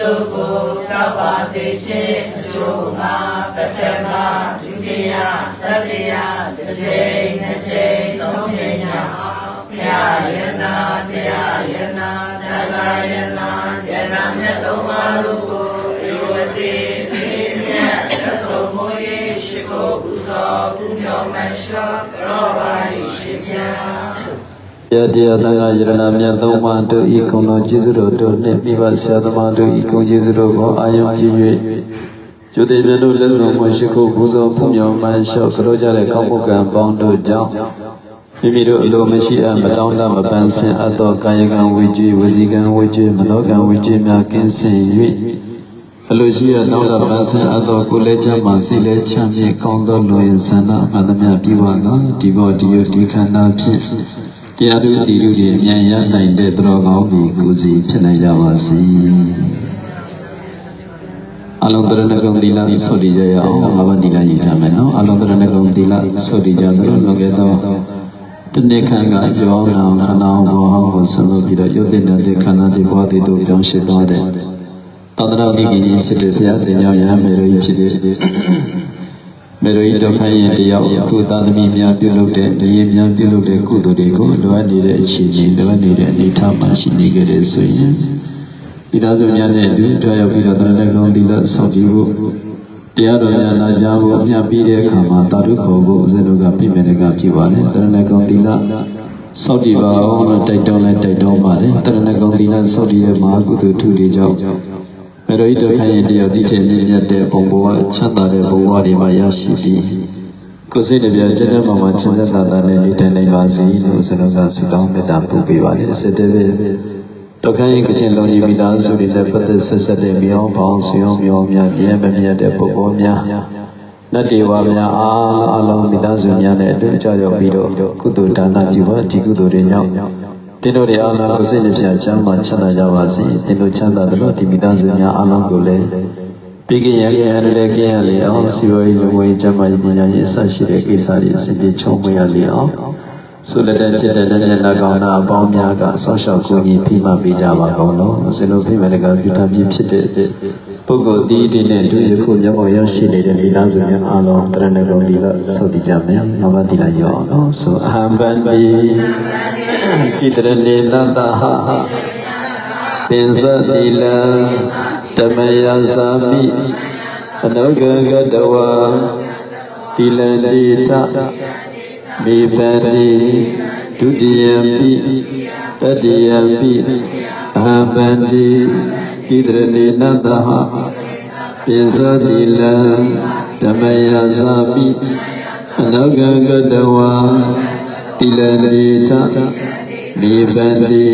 တုကိုတောက်ပါစေခြင်းအကျိုးငါပထမဒုတိယတတိယတစ်ချိန်နှစ်ချိန်သုံးချိန်ညဖျာယနာတရားယနာတက္ကယနာယနာမြတ်သုံးပါးတို့ကိုဒီဝတိဒီမြတ်သဆုံးမူ၏ရှိခိုးပူဇော်ပူမြော်မရှောရောပါ၏ရှိဖြာ ယတရားသံဃာယရဏမြတ်သုံးပါးတို့ဤကုံတော်ကျေးဇူးတော်တို့နှင့်မိဘဆရာသမားတို့ဤကုံကျေးဇူးတော်ကိုအာယုံပြု၍ကျိုးသေးပြလို့လက်ဆောင်မရှိခိုးပူဇော်ဖူးမြော်မှန်လျှောက်ကြောကြတဲ့ကောင်းမှုကံပေါင်းတို့ကြောင့်မိမိတို့အလိုမရှိအပ်မတောင်းတမပန်းဆင်အပ်သောကာယကံဝိကျွေဝစီကံဝိကျွေမနောကံဝိကျွေများကင်းစင်၍အလိုရှိရတောင်းတပန်းဆင်အပ်သောကိုယ်လက်ချမ်းမှစိတ်လက်ချမ်းဖြင့်ကောင်းသောလူရင်ဆန္ဒအမှန်သမျှပြုပါကဒီဘောဒီယဒီခန္ဓာဖြင့် တရားတို့တည်တို့တွေအမြန်ရနိုင်တဲ့သတော်ကောင်းကိုကိုယ်စီဖြစ်နိုင်ကြပါစေ။အလုံးတရဏဂုံသီလဆောက်တည်ကြရအောင်ငါးပါးသီလယူကြမယ်နော်။အလုံးတရဏဂုံသီလဆောက်တည်ကြသလိုလုပ်ခဲ့တော့တနေ့ခန့်ကယောနာခန္ဓာဘောဟောင်းကိုဆွလို့ပြီးတော့ယုတ်တဲ့ခန္ဓာတွေဘဝတည်တို့ပြောင်းရှိသွားတဲ့သတ္တရာတိကြီးဖြစ်တဲ့ဘုရားတင်ကြောင့်ရဟန်းမေရိဖြစ်တဲ့ မေရိဒုက္ခရဲ့တရားအခုသာသမီများပြုလုပ်တဲ့တရေများပြုလုပ်တဲ့ကုသိုလ်တွေကိုလွယ်နေတဲ့အခြေအနေလွယ်နေတဲ့အနေထားမှာရှိနေကြတဲ့ဆိုရင်မိသားစုများနဲ့အတူတွားရောက်ပြီးတော့တရဏဂုံသီလဆောက်တည်ဖို့တရားတော်များနာကြားဖို့အမြတ်ပြီးတဲ့အခါမှာတာရုခေါ်ဖို့ဦးဇင်းတို့ကပြည့်မြဲတဲ့ကဖြစ်ပါလေတရဏဂုံသီလဆောက်တည်ပါအောင်လို့တိုက်တွန်းလဲတိုက်တွန်းပါလေတရဏဂုံသီလဆောက်တည်ရဲ့မဟာကုသိုလ်ထုတွေကြောင့် မေရိဒုက္ခရဲ့တရားတိတဲ့မြင့်မြတ်တဲ့ဘုံဘဝချမ်းသာတဲ့ဘဝတွေမှာရရှိပြီးကိုယ်စိတ်နဲ့ပြကျတဲ့မှာမှာချမ်းသာတာနဲ့နေထိုင်နိုင်ပါစေလို့ဆန္ဒကဆုတောင်းမေတ္တာပို့ပေးပါလေစတဲ့ပဲဒုက္ခရဲ့ကခြင်းလုံးကြီးမိသားစုတွေနဲ့ပတ်သက်ဆက်ဆက်တဲ့မြောင်းပေါင်းဆွေအောင်မြောင်းများပြည့်မမြတ်တဲ့ပုဂ္ဂိုလ်များနတ်တေဝါများအားအလုံးမိသားစုများနဲ့အတူအကြရောက်ပြီးတော့ကုသိုလ်ဒါနပြုပါဒီကုသိုလ်တွေကြောင့် တင်းတို့တွေအားလုံးကိုစိတ်နှပြချမ်းသာချမ်းသာကြပါစေတင်းတို့ချမ်းသာသလိုဒီမိသားစုများအားလုံးကိုလည်းပြီးကြရရရတဲ့ကြရလေအောင်စီဝေးလူငွေချမ်းသာပညာရေးအစရှိတဲ့ကိစ္စတွေအစဉ်ပြေချုံးမရလေအောင်ဆိုလက်တဲ့ဖြစ်တဲ့လက်နဲ့လက်ကောင်းတာအပေါင်းများကဆောက်ရှောက်ကိုကြီးဖိမပေးကြပါကောင်းလို့ဆင်လို့ဖိမယ်ကပြုတာပြဖြစ်တဲ့ ပုဂ္ဂိုလ်ဒီဒီနဲ့တွေ့ရခုမျက်မှောက်ရောက်ရှိနေတဲ့မိသားစုများအားလုံးတရဏဂုံဒီလို့ဆိုတည်ကြမယ်။နောဘတိလာရောနော်ဆိုအဟံဗန္တိကိတရဏေလတ္တဟပင်စတိလံဓမ္မယသာမိအနုဂဂတဝါတိလန္တိထမိပတိဒုတိယပိတတိယပိအဟံဗန္တိ ကိတရဏေနတ္တဟပိသတိလံဓမ္မယသာပိအနုဂဂတဝါတိလန္တိထမိပတိ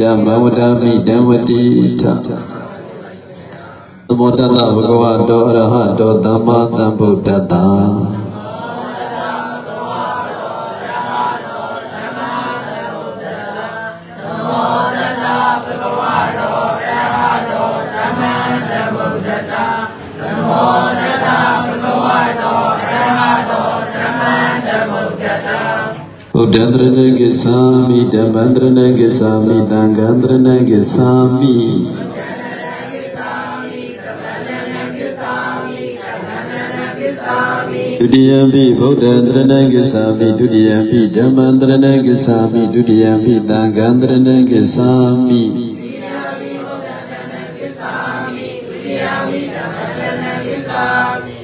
ယမဝဒမိဓမ္မတိထသမုဒ္ဒတဘဂဝတောအရဟတောသမ္မာသမ္ဗုဒ္ဓတ္တ ဘုဒ္ဓံတရဏဂစ္ဆာမိဓမ္မံတရဏဂစ္ဆာမိသံဃံတရဏဂစ္ဆာမိဒုတိယံပိဗုဒ္ဓံတရဏဂစ္ဆာမိဒုတိယံပိဓမ္မံတရဏဂစ္ဆာမိဒုတိယံပိသံဃံတရဏဂစ္ဆာမိတတိယံပိဗုဒ္ဓံတရဏဂစ္ဆာမိတတိယံပိဓမ္မံတရဏဂစ္ဆာမိ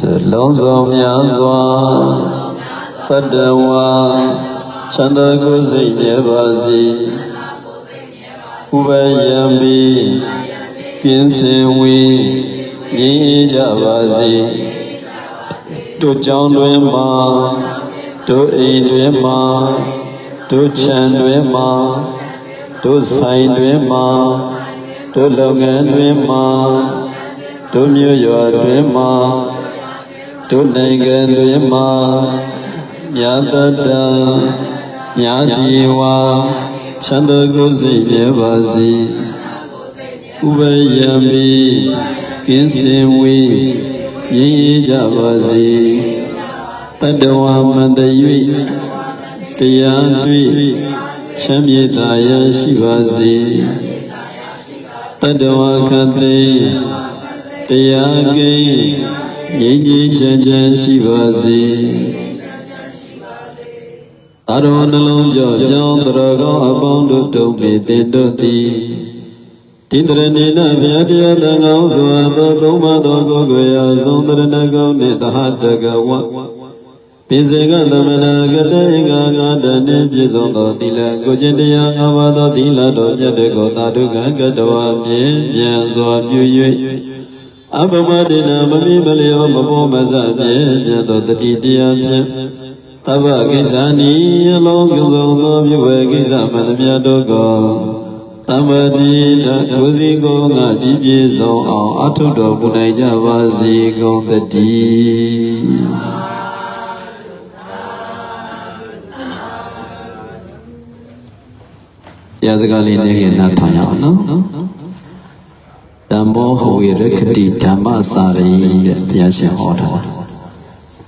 သလုံးစုံများစွာတတဝါချမ်းသာကိုယ်စိတ်မြဲပါစေဥပယံမီကင်းစင်ဝေး ငြိမ်းကြပါစေတို့ကြောင်းတွင်မှာတို့အိမ်တွင်မှာတို့ခြံတွင်မှာတို့ဆိုင်တွင်မှာတို့လုပ်ငန်းတွင်မှာတို့မြို့ရွာတွင်မှာတို့နိုင်ငံတွင်မှာမြတ်တတံမြတ်ဒီဝါချမ်းသာကိုယ်စိတ်မြဲပါစေဥပယံမီ ကင်းစင်ဝေးရည်ရည်ကြပါစေတတဝမန္တ၍တရားတွေ့ချမ်းမြေသာရရှိပါစေတတဝခတိတရားကိငြိမ်းငြိမ်းချမ်းချမ်းရှိပါစေအရောနှလုံးကြောင့်ကြောင်းတရကောင်းအပေါင်းတို့တုံပေတင်တို့သည် တိတရဏိနဗျာပြတံကောင်းစွာသောသုံးပါးသောကိုယ်ကိုယ်ရာဆုံးတရဏကောင်းနှင့်တဟတကဝပိစေကသမဏဂတေငါငါတနှင့်ပြည့်စုံသောသီလကိုကျင့်တရားအဝါသောသီလတော်မြတ်တွေကိုသာဓုကကတဝမြင်ပြန်စွာပြု၍အပမဒိနာမမိမလျောမပေါ်မဆဖြင့်မြတ်သောတတိတရားဖြင့်သဗ္ဗကိစ္ဆာနိအလုံးစုံသောပြုဝေကိစ္စမှန်သမျှတို့ကို သမ္ပတိတဒုစီကိုငါဒီပြေဆုံးအောင်အထုတော်မူနိုင်ကြပါစေကုန်သတည်းတရားစကားလေးနဲ့ရနားထောင်ရအောင်နော်ဓမ္မောဟောရခတိဓမ္မစာရိတဲ့ဘုရားရှင်ဟောတာ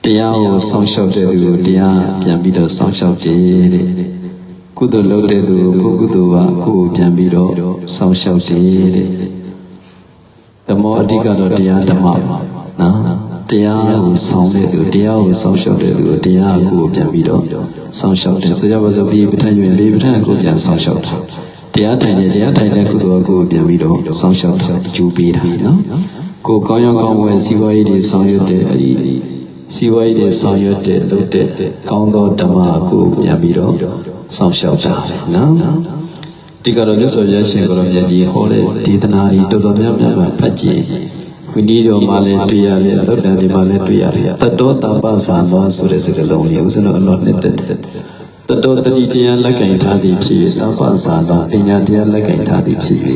တရားကိုစောင့်ရှောက်တဲ့လူကိုတရားပြန်ပြီးတော့စောင့်ရှောက်ကြတဲ့ ကုသိုလ်လုပ်တဲ့သူကိုကုသိုလ်ကကိုယ်ကိုပြန်ပြီးတော့စောင့်ရှောက်ကြတဲ့ဓမ္မောအဓိကတော့တရားဓမ္မပါနော်တရားကိုဆောင်တဲ့သူတရားကိုစောင့်ရှောက်တဲ့သူကိုတရားကိုပြန်ပြီးတော့စောင့်ရှောက်တယ်ဆိုကြပါစို့ပြီးပဋ္ဌာန်းရင်လေးပဋ္ဌာန်းကိုပြန်စောင့်ရှောက်တာတရားထိုင်နေတရားထိုင်တဲ့ကုသိုလ်ကိုပြန်ပြီးတော့စောင့်ရှောက်တာအကျိုးပေးတာနော်ကိုကောင်းရောင်းကောင်းဝယ်စီးပွားရေးတွေဆောင်ရွက်တဲ့အဲဒီစီးပွားရေးတွေဆောင်ရွက်တဲ့လုပ်တဲ့ကောင်းသောဓမ္မကိုပြန်ပြီးတော့ စောင့်ရှောက်တာနော်ဒီကတော့မြတ်စွာဘုရားရှင်ကိုရောမြတ်ကြီးဟောတဲ့ဒေသနာကြီးတော်တော်များများမှဖတ်ကြည့်ဝိနည်းတော်မှာလည်းတွေ့ရတယ်သုတ္တန်ဒီမှာလည်းတွေ့ရတယ်တတောတပ္ပဇာသောဆိုတဲ့စကားလုံးလေးဦးဇင်းတို့အလောနှစ်တက်တယ်တတောတတိတရားလက်ကင်ထားသည်ဖြစ်၍တပ္ပဇာသောပညာတရားလက်ကင်ထားသည်ဖြစ်၍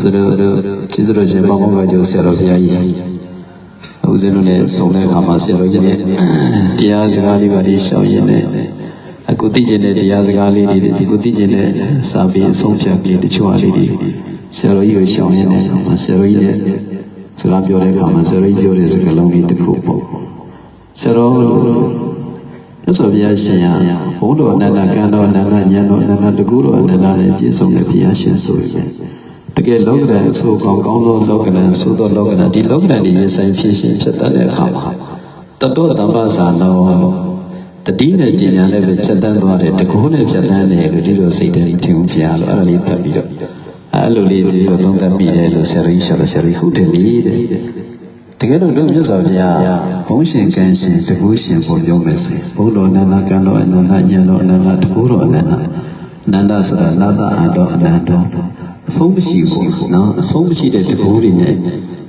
ဆိုတော့ကျေးဇူးတော်ရှင်မောင်မောင်ကျော်ဆရာတော်ဘုရားကြီးဦးဇင်းတို့နဲ့ဆုံတဲ့အခါမှာဆရာတော်ကြီးနဲ့တရားစကားလေးပါလေးရှောက်ရင်းနဲ့ အခုသိကျင်တဲ့တရားစကားလေးတွေဒီကိုသိကျင်တဲ့စာပေအဆုံးဖြတ်ကလေးတချို့အလေးတွေဆရာတော်ကြီးကိုရှောင်ရင်းနဲ့ဆရာတော်ကြီးနဲ့စကားပြောတဲ့အခါမှာဆရာတော်ကြီးပြောတဲ့စကားလုံးလေးတစ်ခုပေါ့ဆရာတော်မြတ်စွာဘုရားရှင်ဟာဘုန်းတော်အနန္တကံတော်အနန္တဉာဏ်တော်အနန္တတကူတော်အနန္တနဲ့ပြည့်စုံတဲ့ဘုရားရှင်ဆိုရင်တကယ်လောကဓာတ်အဆိုကောင်းကောင်းသောလောကဓာတ်ဆိုသောလောကဓာတ်ဒီလောကဓာတ်ဒီရင်ဆိုင်ဖြစ်ရှင်ဖြစ်တတ်တဲ့အခါမှာတတောတမ္ပဇာနော တတိနဲ့ပညာနဲ့ပဲဖြတ်တန်းသွားတယ်တကူနဲ့ဖြတ်တန်းတယ်လို့ဒီလိုစိတ်တည်းထင်ဘူးဘုရားလို့အဲ့ဒါလေးဖတ်ပြီးတော့အဲ့လိုလေးဒီလိုသုံးသပ်ပြီးတယ်လို့ဆရာကြီးရှာတယ်ဆရာကြီးဟုတ်တယ်လေတဲ့တကယ်လို့တို့မြတ်စွာဘုရားဘုန်းရှင်ကံရှင်တကူရှင်ပေါ်ပြောမယ်ဆိုရင်ဘုန်းတော်အနန္တကံတော်အနန္တဉာဏ်တော်အနန္တတကူတော်အနန္တအနန္တဆိုတာနာသအတော်အနန္တအဆုံးမရှိဘူးနော်အဆုံးမရှိတဲ့တကူတွေနဲ့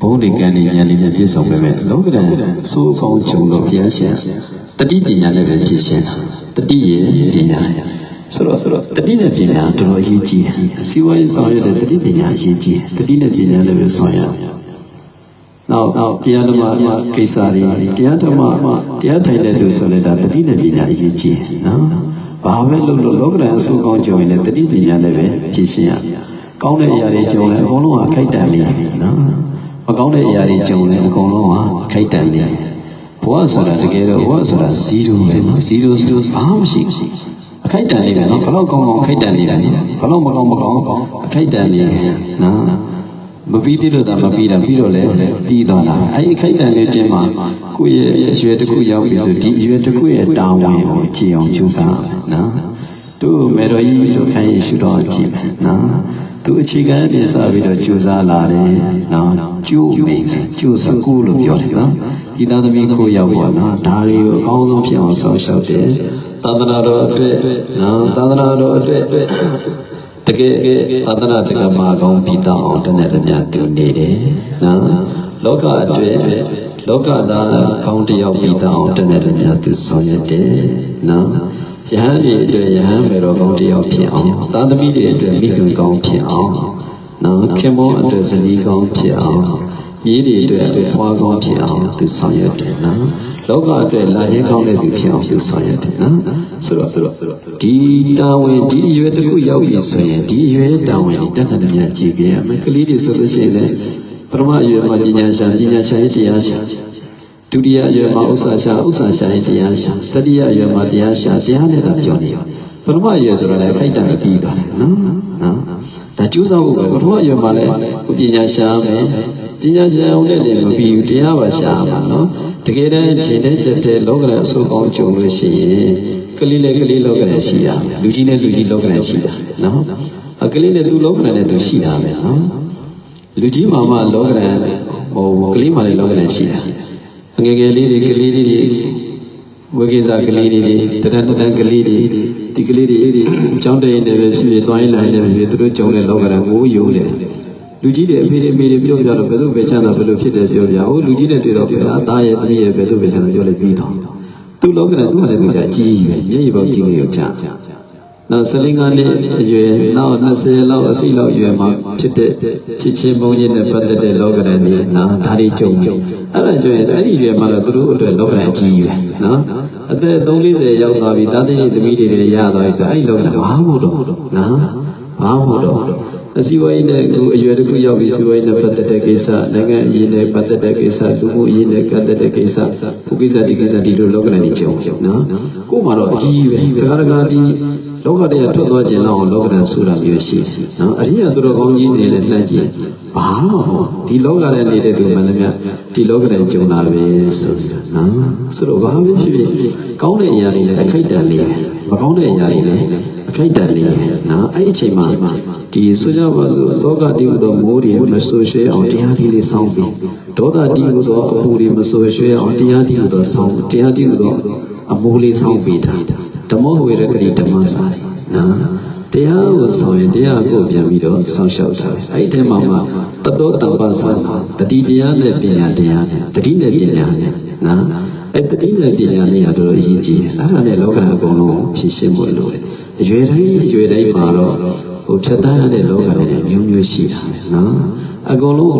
ဘုန်းတွေကံတွေဉာဏ်တွေနဲ့ပြည့်စုံပေမဲ့လောကဓာတ်အဆိုးကောင်းချုပ်လို့ဘုရားရှင်တတိပညာနဲ့ပဲဖြစ်ရှင်တတိရဲ့ပညာဆိုတော့ဆိုတော့တတိနဲ့ပညာတော်တော်အရေးကြီးတယ်စီဝါရေးဆောင်ရတဲ့တတိပညာအရေးကြီးတယ်တတိနဲ့ပညာနဲ့ပဲဆောင်ရနောက်နောက်တရားဓမ္မကိစ္စတွေတရားဓမ္မတရားထိုင်တဲ့လူဆိုလည်းဒါတတိနဲ့ပညာအရေးကြီးနော်ဘာပဲလုပ်လို့လောကဓာတ်အဆိုးကောင်းကြုံရင်လည်းတတိပညာနဲ့ပဲဖြည့်ရှင်းရကောင်းတဲ့အရာတွေကြုံလဲအကုန်လုံးအခိုက်တန်လေးနော်မ ကောင်းတဲ့အရာတွေကြုံလဲအကုန်လုံးကအခိုက်တန်လေးဘဝဆိုတာတကယ်တော့ဘဝဆိုတာ0ပဲနော်0 0ဘာမှမရှိဘူးအခိုက်တန်လေးပဲနော်ဘလောက်ကောင်းကောင်းအခိုက်တန်နေတာဘလောက်မကောင်းမကောင်းအခိုက်တန်နေနော်မပြီးသေးလို့ဒါမပြီးတာပြီးတော့လေပြီးသွားတာအဲ့ဒီခိုက်တန်လေးတင်းမှာကိုယ့်ရဲ့အရွယ်တစ်ခုရောက်ပြီဆိုဒီအရွယ်တစ်ခုရဲ့တာဝန်ကိုကြည်အောင်ကြိုးစားနော်တို့မေတော်ကြီးတို့ခိုင်းရရှုတော်ကြည့်နော် သူအခြေခံပြင်စပြီးတော့ကြိုးစားလာတယ်နော်ကျိုးမိန်စကျိုးစကူလို့ပြောတယ်နော်ဒီသားသမီးခိုးရောက်ပေါ့နော်ဒါလေးကိုအကောင်းဆုံးဖြစ်အောင်ဆောက်ရှောက်တယ်တသာသနာတော်အတွက်နော်သာသနာတော်အတွက်တကယ်သာသနာတက္ကမကောင်းပြီးတောင်းအောင်တနေ့တည်းများသူနေတယ်နော်လောကအတွက်လောကသားကောင်းတယောက်ပြီးတောင်းအောင်တနေ့တည်းများသူဆောင်ရွက်တယ်နော် ယဟန်ဒီအတွက်ယဟန်မေတော်ကောင်းတယောက်ဖြစ်အောင်သာသမီတွေအတွက်မိခင်ကောင်းဖြစ်အောင်နော်ခင်မောအတွက်ဇနီးကောင်းဖြစ်အောင်မြေးတွေအတွက်ဖွားကောင်းဖြစ်အောင်သူဆောင်ရွက်တယ်နော်လောကအတွက်လာခြင်းကောင်းတဲ့သူဖြစ်အောင်သူဆောင်ရွက်တယ်နော်ဆိုတော့ဆိုတော့ဒီတာဝန်ဒီအရွယ်တစ်ခုရောက်ပြီဆိုရင်ဒီအရွယ်တာဝန်ကိုတတ်တတ်မြတ်ကြည့်ကြရမယ်ကလေးတွေဆိုလို့ရှိရင်လည်းပရမအရွယ်မှာပညာရှာပညာရှာရေးတရားရှာ ဒုတိယအရွယ်မှာဥစ္စာရှာဥစ္စာရှာရေးတရားရှာတတိယအရွယ်မှာတရားရှာတရားနဲ့သာပြောနေပရမအရွယ်ဆိုတော့လည်းခိုက်တံပြီးသွားတယ်နော်နော်ဒါကျူးစားဖို့ပဲပထမအရွယ်မှာလည်းပညာရှာမယ်ပညာရှာအောင်လည်းလည်းမပြီးဘူးတရားပါရှာမှာနော်တကယ်တမ်းခြေတဲ့ချက်တဲ့လောကရအဆုကောင်းကြုံလို့ရှိရင်ကလေးလည်းကလေးလောကရရှိတာလူကြီးနဲ့လူကြီးလောကရရှိတာနော်အကလေးနဲ့သူလောကရနဲ့သူရှိတာပဲနော်လူကြီးမှမှလောကရဟိုကလေးမှလည်းလောကရရှိတာ ငယ်ငယ်လေးတွေကလေးလေးတွေဝေကိစ္စကလေးတွေတတန်တတန်ကလေးတွေဒီကလေးတွေအဲ့ဒီအကြောင်းတည်းနေပဲဖြစ်ဖြစ်သွားရင်လည်းလည်းဖြစ်သူတို့ကြုံတဲ့လောကရကိုယုံတယ်လူကြီးတွေအဖေတွေအမေတွေပြောပြတော့ဘယ်သူပဲချမ်းသာဘယ်လိုဖြစ်တယ်ပြောပြဟိုလူကြီးတွေတွေ့တော့ပြောအသားရဲ့တည်းရဲ့ဘယ်သူပဲချမ်းသာပြောလိုက်ပြီးတော့သူလောကရသူကလည်းသူကြကြီးပဲမျက်ရည်ပေါက်ကြီးလေးကိုချ နောက်ဆလင်္ကာနှစ်အရွယ်နောက်20လောက်အစိလောက်အရွယ်မှာဖြစ်တဲ့ချစ်ချင်းမုန်းချင်းနဲ့ပတ်သက်တဲ့လောကရနေနော်ဒါတွေကြုံကြုံအဲ့ဒါကြုံရင်အဲ့ဒီအရွယ်မှာတော့သူတို့အတွက်လောကရအကြီးပဲနော်အသက်340ရောက်သွားပြီတာသတိသမီးတွေလည်းရသွားပြီဆိုအဲ့ဒီလောကရဘာမို့တော့နော်ဘာမို့တော့အစည်းအဝေးနဲ့အခုအရွယ်တစ်ခုရောက်ပြီးစည်းဝေးနဲ့ပတ်သက်တဲ့ကိစ္စနိုင်ငံအရေးနဲ့ပတ်သက်တဲ့ကိစ္စသူမှုအရေးနဲ့ပတ်သက်တဲ့ကိစ္စဘုကိစ္စဒီကိစ္စဒီလိုလောကရနေကြုံကြုံနော်ကို့မှာတော့အကြီးပဲဒကာဒကာဒီ လောကတရားထွက်သွားခြင်းလောက်လောကရန်ဆိုတာမျိုးရှိနော်အရိယာသူတော်ကောင်းကြီးနေနဲ့လှမ်းကြည့်ဘာမှမဟုတ်ဒီလောကရန်နေတဲ့သူမှလည်းမြတ်ဒီလောကရန်ကြုံတာပဲဆိုနော်ဆိုတော့ဘာမှဖြစ်ဖြစ်ကောင်းတဲ့အရာတွေလည်းအခိုက်အတန့်လေးမကောင်းတဲ့အရာတွေလည်းအခိုက်အတန့်လေးနော်အဲ့ဒီအချိန်မှာဒီဆိုကြပါစို့သောကတိဟုသောမိုးတွေမဆိုးရွှဲအောင်တရားဒီလေးစောင်းပြီးဒေါသတိဟုသောအပူတွေမဆိုးရွှဲအောင်တရားဒီဟုသောစောင်းတရားဒီဟုသောအမိုးလေးစောင်းပြီးထား ဓမ္မဝေရကတိဓမ္မစာနော်တရားကိုဆောင်ရင်တရားကိုပြန်ပြီးတော့ဆောင်းလျှောက်တာအဲ့ဒီထဲမှာမှတတောတပ္ပစာတတိတရားနဲ့ပညာတရားနဲ့တတိနဲ့ပညာနဲ့နော်အဲ့တတိနဲ့ပညာနဲ့ရတော့အရေးကြီးတယ်အဲ့ဒါနဲ့လောကဓာတ်အကုန်လုံးဖြည့်ရှင်းဖို့လိုတယ်အရွယ်တိုင်းအရွယ်တိုင်းမှာတော့ဟိုဖြတ်တန်းရတဲ့လောကတွေနဲ့မျိုးမျိုးရှိတာနော် အကုန်လုံး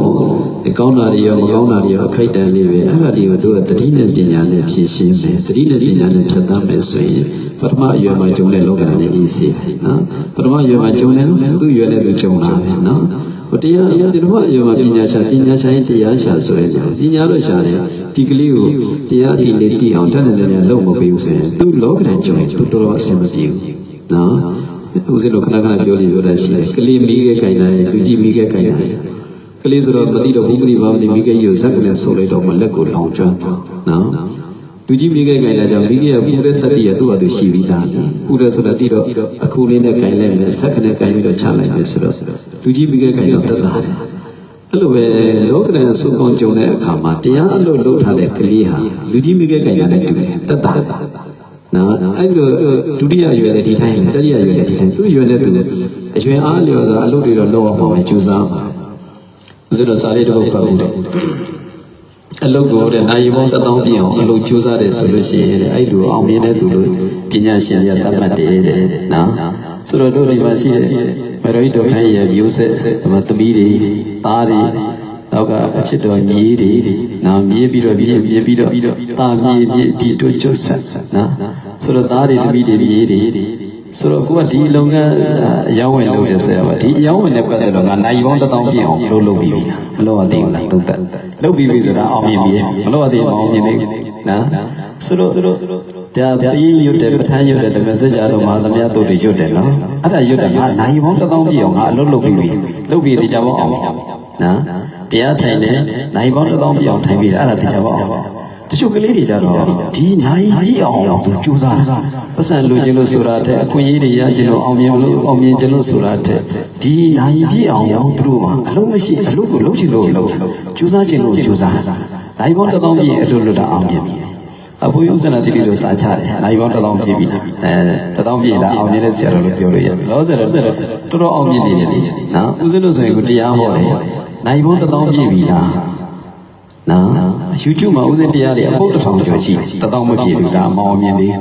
ကောင်းတာတွေရောမကောင်းတာတွေရောအခိုက်တန်လေးပဲအဲ့ဒါတွေကိုတို့ကတတိနဲ့ပညာနဲ့ဖြည့်ရှင်းမယ်တတိနဲ့ပညာနဲ့ဖြတ်တန်းမယ်ဆိုရင်ပထမအရွယ်မှာဂျုံတဲ့လောကဓာတ်နဲ့အေးစေနော်ပထမအရွယ်မှာဂျုံတယ်သူ့ရွယ်နဲ့သူဂျုံတာပဲနော်ဟိုတရားဒီတော့အရွယ်မှာပညာရှာပညာရှာရင်တရားရှာဆိုရင်ပညာတော့ရှာတယ်ဒီကလေးကိုတရားဒီလေးတည်အောင်တတ်တယ်လည်းလုံးမပေးဘူးဆိုရင်သူ့လောကဓာတ်ဂျုံရင်သူတော်တော်အဆင်မပြေဘူးနော်ဦးဇင်းတို့ခဏခဏပြောလို့ပြောတာရှိတယ်ကလေးမိခဲ့ခိုင်တယ်သူကြည့်မိခဲ့ခိုင်တယ် ကလေးဆိုတော့မတိတော့ဘူးမတိပါဘူးဒီမိခဲ့ကြီးကိုဇက်ကနဲ့ဆိုလိုက်တော့မှလက်ကိုလောင်ကျွမ်းနော်လူကြီးမိခဲ့ခိုင်လာကြောင့်မိခဲ့ကပူတဲ့တတိယသူ့ဟာသူရှိပြီးသားပူတယ်ဆိုတာတိတော့အခုလေးနဲ့ခိုင်လိုက်မယ်ဇက်ကနဲ့ခိုင်ပြီးတော့ချလိုက်မယ်ဆိုတော့လူကြီးမိခဲ့ခိုင်တော့တက်တာတယ်အဲ့လိုပဲလောကရန်စုပေါင်းကြုံတဲ့အခါမှာတရားအလုပ်လုပ်ထားတဲ့ကလေးဟာလူကြီးမိခဲ့ခိုင်လာတဲ့တူတယ်တက်တာနော်အဲ့လိုဒုတိယရွယ်တဲ့ဒီတိုင်းတတိယရွယ်တဲ့ဒီတိုင်းသူ့ရွယ်တဲ့သူအရွယ်အားလျော်စွာအလုပ်တွေတော့လုပ်အောင်ပါပဲကြိုးစားပါ ဦးဇင်းတို့စာလေးတစ်ပုဒ်ဖတ်ဖို့တယ်အလုပ်ကိုတဲ့နိုင်ပေါင်းတစ်သောင်းပြည့်အောင်အလုပ်ကြိုးစားတယ်ဆိုလို့ရှိရင်အဲ့လိုအောင်မြင်တဲ့သူလို့ပညာရှင်ရသတ်မှတ်တယ်တဲ့နော်ဆိုတော့တို့ဒီမှာရှိတဲ့မရောဟိတော်ခန်းရဲ့မျိုးဆက်ဒီမှာသမီးတွေသားတွေတော့ကအချစ်တော်မြေးတွေနော်မြေးပြီးတော့မြေးမြေးပြီးတော့တာမြေးမြေးဒီတို့ကျွတ်ဆက်နော်ဆိုတော့သားတွေသမီးတွေမြေးတွေ ဆိုတော့ကိုကဒီလုပ်ငန်းအယောင်းဝင်လုပ်တယ်ဆိုရပါဒီအယောင်းဝင်နဲ့ပတ်သက်တော့ငါနိုင်ပေါင်းတစ်တောင်းပြည့်အောင်လုပ်လုပ်ပြီးပြီလားမလုပ်ရသေးဘူးလားသုံးသက်လုပ်ပြီးပြီဆိုတာအောင်မြင်ပြီမလုပ်ရသေးဘူးအောင်မြင်နေနော်ဆိုတော့ဒါပြေးရွတ်တယ်ပဋ္ဌာန်းရွတ်တယ်ဓမ္မစကြာတော်မှာသမယတို့တွေရွတ်တယ်နော်အဲ့ဒါရွတ်တယ်ငါနိုင်ပေါင်းတစ်တောင်းပြည့်အောင်ငါအလုပ်လုပ်ပြီးပြီလုပ်ပြီးဒီကြပါအောင်နော်တရားထိုင်တယ်နိုင်ပေါင်းတစ်တောင်းပြည့်အောင်ထိုင်ပြီးတာအဲ့ဒါဒီကြပါအောင် တချို့ကလေးတွေကြတော့ဒီနိုင်ပြည့်အောင်သူကြိုးစားတာပတ်စံလူချင်းလို့ဆိုတာတဲ့အခွင့်အရေးတွေရခြင်းလို့အောင်မြင်လို့အောင်မြင်ခြင်းလို့ဆိုတာတဲ့ဒီနိုင်ပြည့်အောင်ရောသူတို့မှာအလုံးမရှိအလုပ်ကိုလုပ်ချင်လို့လုပ်ကြိုးစားခြင်းလို့ကြိုးစားနိုင်ပေါင်းတစ်တောင်းပြည့်အလုပ်လုပ်တာအောင်မြင်ပြီအဖိုးဥစ္စာတိတိတို့စာချတယ်နိုင်ပေါင်းတစ်သောင်းပြည့်ပြီအဲတစ်သောင်းပြည့်လားအောင်မြင်တဲ့ဆရာတော်လို့ပြောလို့ရတယ်လောဆယ်တော့တော်တော်အောင်မြင်နေတယ်လေနော်ဥစဉ်တို့ဆိုရင်ကိုတရားဟောတယ်နိုင်ပေါင်းတစ်သောင်းပြည့်ပြီလား နော် YouTube မှာဥစဉ်တရားတွေအပုတ်တစ်ထောင်ကျော်ရှိတစ်သောင်းမပြည့်ဘူးဒါမအောင်မြင်သေး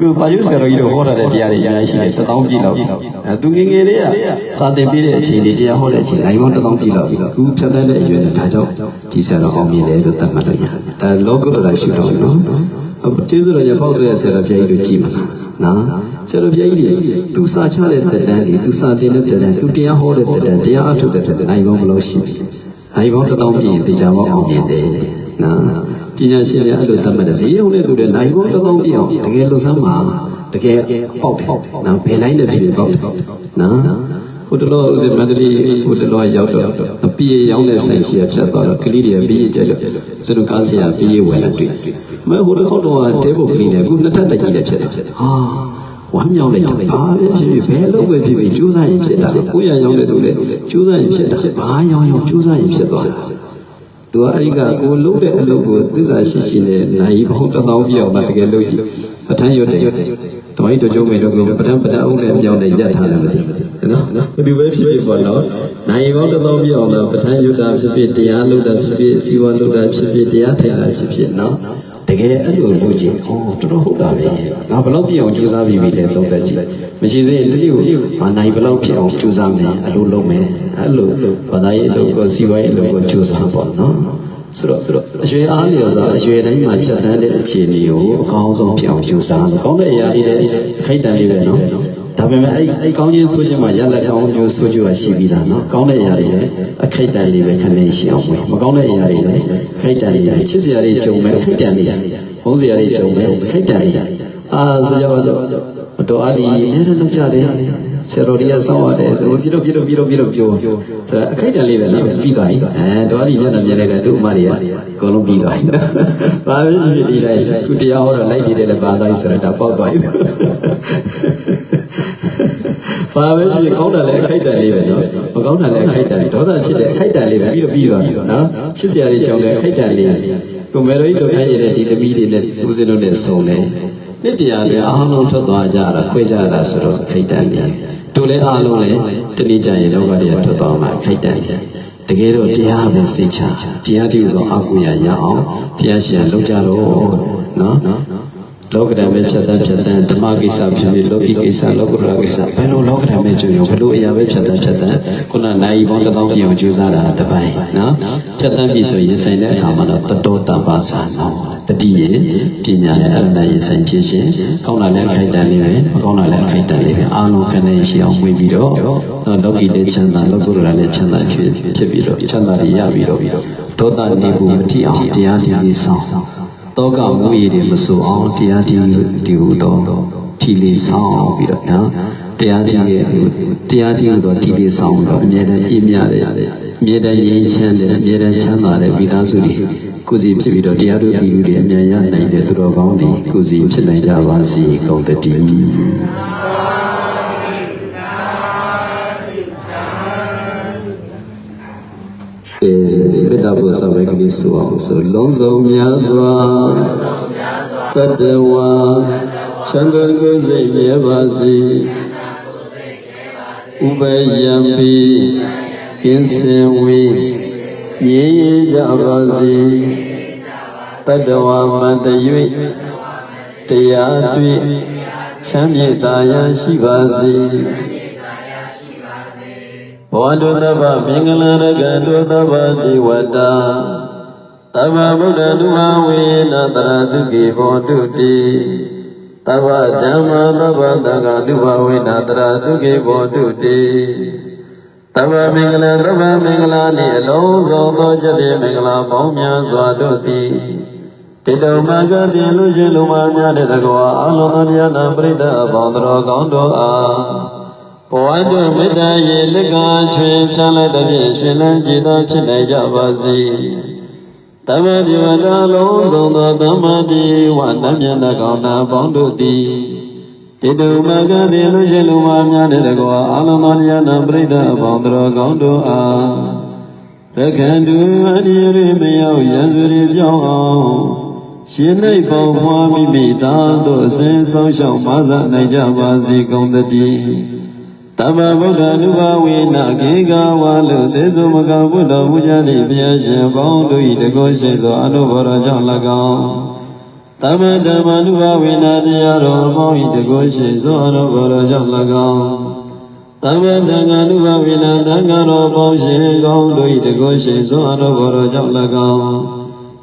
ကိုပါယုဆရာတော်ကြီးတို့ဟောထားတဲ့တရားတွေအများကြီးရှိတယ်တစ်သောင်းပြည့်လောက်အဲသူငယ်ငယ်လေးကစာသင်ပေးတဲ့အချိန်လေးတရားဟောတဲ့အချိန်နိုင်ပေါင်းတစ်သောင်းပြည့်လောက်ပြီးတော့အခုဖြတ်သန်းတဲ့အရွယ်နဲ့ဒါကြောင့်ဒီဆရာတော်အောင်မြင်တယ်လို့သတ်မှတ်လို့ရတယ်ဒါလောကုတ္တရာရှုတော်နော်အခုကျေးဇူးတော်ရပေါက်တဲ့ဆရာတော်ဘုရားကြီးတို့ကြည့်ပါနော်ဆရာတော်ဘုရားကြီးတွေသူစာချတဲ့တက်တန်းတွေသူစာသင်တဲ့တက်တန်းသူတရားဟောတဲ့တက်တန်းတရားအထုတ်တဲ့တက်တန်းနိုင်ပေါင်းဘယ်လောက်ရှိပြီ နိုင်ပေါင်းတစ်သောင်းပြည့်ရင်တေချာပေါင်းအောင်မြင်တယ်နော်ပညာရှင်တွေအဲ့လိုသတ်မှတ်တဲ့ဈေးရုံနဲ့သူတွေနိုင်ပေါင်းတစ်သောင်းပြည့်အောင်တကယ်လို့စမ်းပါတကယ်ပေါက်တယ်နော်ဘယ်လိုက်နဲ့ဖြစ်ဖြစ်ပေါက်တယ်နော်ဟိုတလောဥစဉ်မန္တလေးဟိုတလောရောက်တော့အပြေရောင်းတဲ့ဆိုင်ရှိရဖြတ်သွားတော့ကလေးတွေပြေးကြလို့စရုပ်ကားဆရာပြေးဝယ်လာတွေ့မဲဟိုတစ်ခေါက်တော့တဲဖို့ကလေးနဲ့အခုနှစ်ထပ်တကြီးနဲ့ဖြစ်တယ်ဖြစ်တယ်ဟာ ဝမ်းမြောက်လိုက်တယ်ဘာပဲဖြစ်ဖြစ်ဘယ်လို့ပဲဖြစ်ဖြစ်ကြိုးစားရင်ဖြစ်တာကိုရရောင်းတဲ့သူလေကြိုးစားရင်ဖြစ်တာဘာရောင်းရောင်းကြိုးစားရင်ဖြစ်သွားတာသူကအဲ့ဒီကကိုလုံးတဲ့အလုပ်ကိုသစ္စာရှိရှိနဲ့နိုင်ဘောင်းတစ်သောင်းပြအောင်တကယ်လုပ်ကြည့်ပဋ္ဌာန်းရွတ်တယ်တမိုင်းတို့ကျုံးမယ်တို့ကိုပဋ္ဌာန်းပဋ္ဌာန်းအုပ်နဲ့ပြောင်းနေရက်ထားတယ်မသိဘူးနော်နော်ဘယ်သူပဲဖြစ်ဖြစ်ပေါ့နော်နိုင်ဘောင်းတစ်သောင်းပြအောင်လားပဋ္ဌာန်းရွတ်တာဖြစ်ဖြစ်တရားလုပ်တာဖြစ်ဖြစ်စီဝါလုပ်တာဖြစ်ဖြစ်တရားထိုင်တာဖြစ်ဖြစ်နော်တ ကယ်အဲ့လိုလုပ်ကြည့်ဩတော်တော်ဟုတ်တာပဲငါဘယ်လောက်ပြအောင်ကြိုးစားပြီးပြီလဲသုံးသက်ကြည့်မရှိသေးရင်တတိကိုမနိုင်ဘယ်လောက်ဖြစ်အောင်ကြိုးစားမယ်အလိုလုပ်မယ်အဲ့လိုဘာသာရေးအလုပ်ကိုစီဝါရေးအလုပ်ကိုကြိုးစားပေါ့နော်ဆိုတော့ဆိုတော့အရွယ်အားလျော်စွာအရွယ်တိုင်းမှာချက်တန်းတဲ့အခြေအနေကိုအကောင်းဆုံးဖြစ်အောင်ကြိုးစားကောင်းတဲ့အရာလေးတွေအခိုက်အတန့်လေးပဲနော် ဒါပေမဲ့အဲ့အဲ့ကောင်းခြင်းဆိုခြင်းမှာရလက်ကောင်းကျိုးဆိုကြရှိပြီးသားနော်ကောင်းတဲ့အရာတွေလည်းအခိုက်အတန့်လေးပဲခဏရှိအောင်ဝင်မကောင်းတဲ့အရာတွေလည်းအခိုက်အတန့်လေးပဲချစ်စရာတွေကြုံမဲ့အခိုက်အတန့်လေးဘုန်းစရာတွေကြုံမဲ့အခိုက်အတန့်လေးအာဆိုကြပါတော့တော်အားလီအများနဲ့လောက်ကြတယ်ဆရာတော်ကြီးကစောင်းရတယ်ဆိုပြတော့ပြတော့ပြတော့ပြတော့ပြောဆိုတော့အခိုက်အတန့်လေးပဲနော်ပြီးသွားပြီအဲတော်အားလီမျက်နှာမြင်လိုက်တဲ့တို့အမတွေကအကုန်လုံးပြီးသွားပြီဘာပဲဖြစ်ဖြစ်ဒီတိုင်းသူတရားဟောတော့လိုက်နေတယ်လည်းဘာသာရေးဆိုတော့ဒါပေါက်သွားပြီ ဘာပဲဖြစ်ဖြစ်ကောင်းတာလည်းအခိုက်အတန့်လေးပဲနော်မကောင်းတာလည်းအခိုက်အတန့်လေးဒေါသဖြစ်တဲ့အခိုက်အတန့်လေးပဲပြီးတော့ပြီးသွားပြီနော်ချစ်စရာတွေကြောင့်လည်းအခိုက်အတန့်လေးကိုမေရိုကြီးတို့ခိုင်းနေတဲ့ဒီသမီးတွေနဲ့ဦးစင်းတို့နဲ့ဆုံနေနှစ်တရားလည်းအားလုံးထွက်သွားကြတာခွဲကြတာဆိုတော့အခိုက်အတန့်လေးတို့လည်းအားလုံးလည်းတနည်းကြရင်လောကတွေကထွက်သွားမှာအခိုက်အတန့်လေးတကယ်တော့တရားပဲစိတ်ချတရားတည်းသောအာကိုရရအောင်ဘုရားရှင်လုပ်ကြတော့နော် လောကဓာတ်ပဲဖြတ်တန်းဖြတ်တန်းဓမ္မကိစ္စဖြစ်ဖြစ်လောကီကိစ္စလောကုတ္တရာကိစ္စဘယ်လိုလောကဓာတ်ပဲကြွရောဘယ်လိုအရာပဲဖြတ်တန်းဖြတ်တန်းခုနနိုင်ပေါင်းတစ်သောင်းပြအောင်ကြိုးစားတာတစ်ပိုင်းနော်ဖြတ်တန်းပြီဆိုရင်ဆိုင်တဲ့အခါမှာတော့တတောတပါစာဆောင်တတိယပညာရဲ့အရဏရဲ့ဆိုင်ဖြစ်ရှင်ကောင်းတာလည်းခိုက်တန်လေးပဲမကောင်းတာလည်းခိုက်တန်လေးပဲအာလုံးခနဲ့ရှိအောင်ဝင်ပြီးတော့လောကီလည်းချမ်းသာလောကုတ္တရာလည်းချမ်းသာဖြစ်ဖြစ်ပြီးတော့ချမ်းသာရပြီးတော့ဒေါသနေဘူးမတိအောင်တရားဒီလေးဆောင် တောကမူရည်တွေမဆိုအောင်တရားဒီဒီဟုတော့ထီလေးဆောင်ပြီးတော့နော်တရားဒီရဲ့တရားဒီတော့ထီလေးဆောင်တော့အမြဲတမ်းအေးမြတယ်အမြဲတမ်းငြိမ်းချမ်းတယ်အမြဲတမ်းချမ်းသာတယ်မိသားစုတွေကိုယ်စီဖြစ်ပြီးတော့တရားတို့ဒီလူတွေအမြန်ရနိုင်တဲ့သူတော်ကောင်းတွေကိုယ်စီဖြစ်နိုင်ကြပါစေကောင်းတည်းေ မေတ္တာပို့ဆောင်တဲ့ကလေးဆိုအောင်ဆိုလုံးစုံများစွာတတဝါချမ်းသာကိုယ်စိတ်မြဲပါစေဥပယံပိကင်းစင်ဝေငြိမ်းရကြပါစေတတဝါမတ၍တရားတွေ့ချမ်းမြေ့သာယာရှိပါစေ ဘောတုသဗ္ဗမင်္ဂလာရကတုသဗ္ဗတိဝတ္တာသဗ္ဗဗုဒ္ဓတုဟဝေနတရတုကေဘောတုတိသဗ္ဗဓမ္မသဗ္ဗသံဃာတုဘဝေနတရတုကေဘောတုတိသဗ္ဗမင်္ဂလာသဗ္ဗမင်္ဂလာနှင့်အလုံးစုံသောကျက်တဲ့မင်္ဂလာပေါင်းများစွာတို့သည်တေတုံမကတိလူရှင်လူမများတဲ့တကောအလုံးသောတရားနာပရိသတ်အပေါင်းတော်ကောင်းတို့အား ဘဝတုမေတ္တာရေလက်ကချွေဖြန်းလိုက်တဲ့ဖြင့်ရှင်လန်းကြည်သာဖြစ်နိုင်ကြပါစေတမ္မဒီဝတ္တလုံးစုံသောသမ္မာတိဝနမျက်နှာကောင်းနာပေါင်းတို့သည်တေတုမကတိလူရှင်လူမများတဲ့တကောအာလမဏယနာပရိသတ်အပေါင်းတော်ကောင်းတို့အားရခန္တုအတ္တိရိမယောရံစွရီပြောင်းအောင်ရှင်၌ပေါင်းဖွားမိမိသားတို့အစဉ်ဆောင်ရှောက်မဆနိုင်ကြပါစေကုန်သတည်း တမ္မဗုဒ္ဓနုဘဝေနကေကဝါလုသေစုမကဘုဒ္ဓဘုရားတိဘုရားရှင်ပေါင်းတို့၏တကုရှိသောအနုဘောရကြောင့်၎င်းတမ္မဓမ္မနုဘဝေနတရားတော်ပေါင်း၏တကုရှိသောအနုဘောရကြောင့်၎င်းတမ္မသံဃာနုဘဝေနသံဃာတော်ပေါင်းရှင်ကောင်းတို့၏တကုရှိသောအနုဘောရကြောင့်၎င်း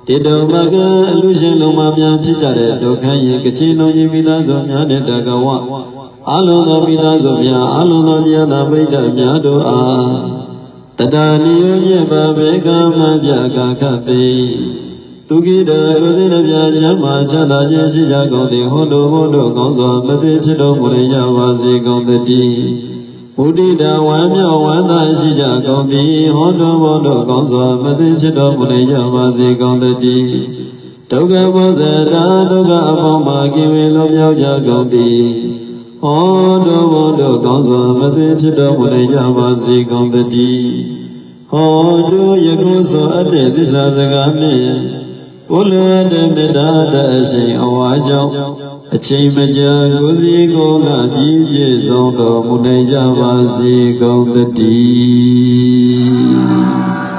တေတုမကအလူရှင်လုံးမများဖြစ်ကြတဲ့ဒုက္ခရေကချီလုံးကြီးမိသားစုများတဲ့တကဝ အလုံးသောမိသားစုများအလုံးသောဉာဏပရိသတ်များတို့အားတတဏိယောညေဘဘေကမပြကာခတိသူကိတရုစေနပြချမ်းမာချမ်းသာခြင်းရှိကြကုန်သည်ဟောတော်ဘုဒ္ဓကောင်းစွာမသိဖြစ်တော်မူရကြပါစေကုန်သတည်းဘုဒ္ဓတဝမ်းမြောက်ဝမ်းသာရှိကြကုန်သည်ဟောတော်ဘုဒ္ဓကောင်းစွာမသိဖြစ်တော်မူရကြပါစေကုန်သတည်းဒုက္ခဘောဇတာဒုက္ခအပေါင်းမှာကိဝေလုံးမြောက်ကြကုန်သည် ဟောတော်ဘုဒ္ဓကောင်းစွာမသိဖြစ်တော်မူရကြပါစေကုန်သတည်းဟောတို့ယခုဆိုအပ်တဲ့သစ္စာစကားဖြင့်ဘုလိုအပ်တဲ့မေတ္တာတဲ့အရှိန်အဝါကြောင့်အချိန်မကြာကိုယ်စီကိုယ်ကပြည့်ပြည့်စုံတော်မူနိုင်ကြပါစေကုန်သတည်း